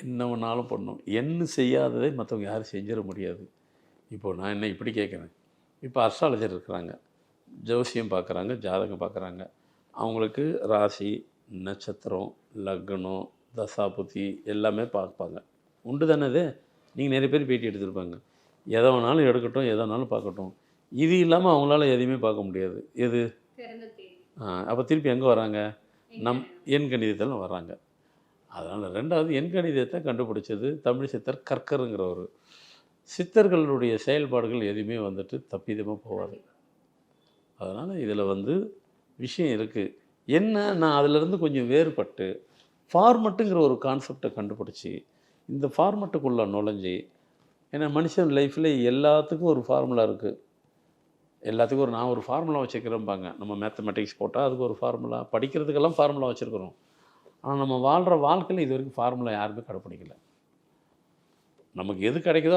என்ன வேணாலும் பண்ணும் என்ன செய்யாததை மற்றவங்க யாரும் செஞ்சிட முடியாது. இப்போ நான் என்ன இப்படி கேட்குறேன். இப்போ அஸ்ட்ராலஜர் இருக்கிறாங்க. ஜோசியம் பார்க்குறாங்க ஜாதகம் பார்க்குறாங்க. அவங்களுக்கு ராசி நட்சத்திரம் லக்னம் தசாபுத்தி எல்லாமே பார்ப்பாங்க. உண்டு தானே அது நீங்கள் நிறைய பேர் பேட்டி எடுத்திருப்பாங்க. எதை வேணாலும் எடுக்கட்டும் எதை வேணாலும் பார்க்கட்டும். இது இல்லாமல் அவங்களால எதையுமே பார்க்க முடியாது. எது? அப்போ திருப்பி எங்கே வராங்க? நம் எண் கணிதத்தில் வராங்க. அதனால் ரெண்டாவது எண் கணிதத்தை கண்டுபிடிச்சது தமிழ் சித்தர் கற்கருங்கிறவர் சித்தர்களுடைய செயல்பாடுகள் எதுவுமே வந்துட்டு தப்பிதமாக போகாது. அதனால் இதில் வந்து விஷயம் இருக்குது என்ன நான் அதிலிருந்து கொஞ்சம் வேறுபட்டு ஃபார்மட்டுங்கிற ஒரு கான்செப்டை கண்டுபிடிச்சி இந்த ஃபார்மட்டுக்குள்ளே நுழைஞ்சி ஏன்னா மனுஷன் லைஃப்பில் எல்லாத்துக்கும் ஒரு ஃபார்முலா இருக்குது எல்லாத்துக்கும் ஒரு நான் ஒரு ஃபார்முலா வச்சுக்கிறேன்பாங்க. நம்ம மேத்தமெட்டிக்ஸ் போட்டால் அதுக்கு ஒரு ஃபார்முலா படிக்கிறதுக்கெல்லாம் ஃபார்முலா வச்சுருக்குறோம். ஆனால் நம்ம வாழ்கிற வாழ்க்கையில் இது வரைக்கும் ஃபார்முலா யாருமே கடைப்பிடிக்கல. நமக்கு எது கிடைக்குதோ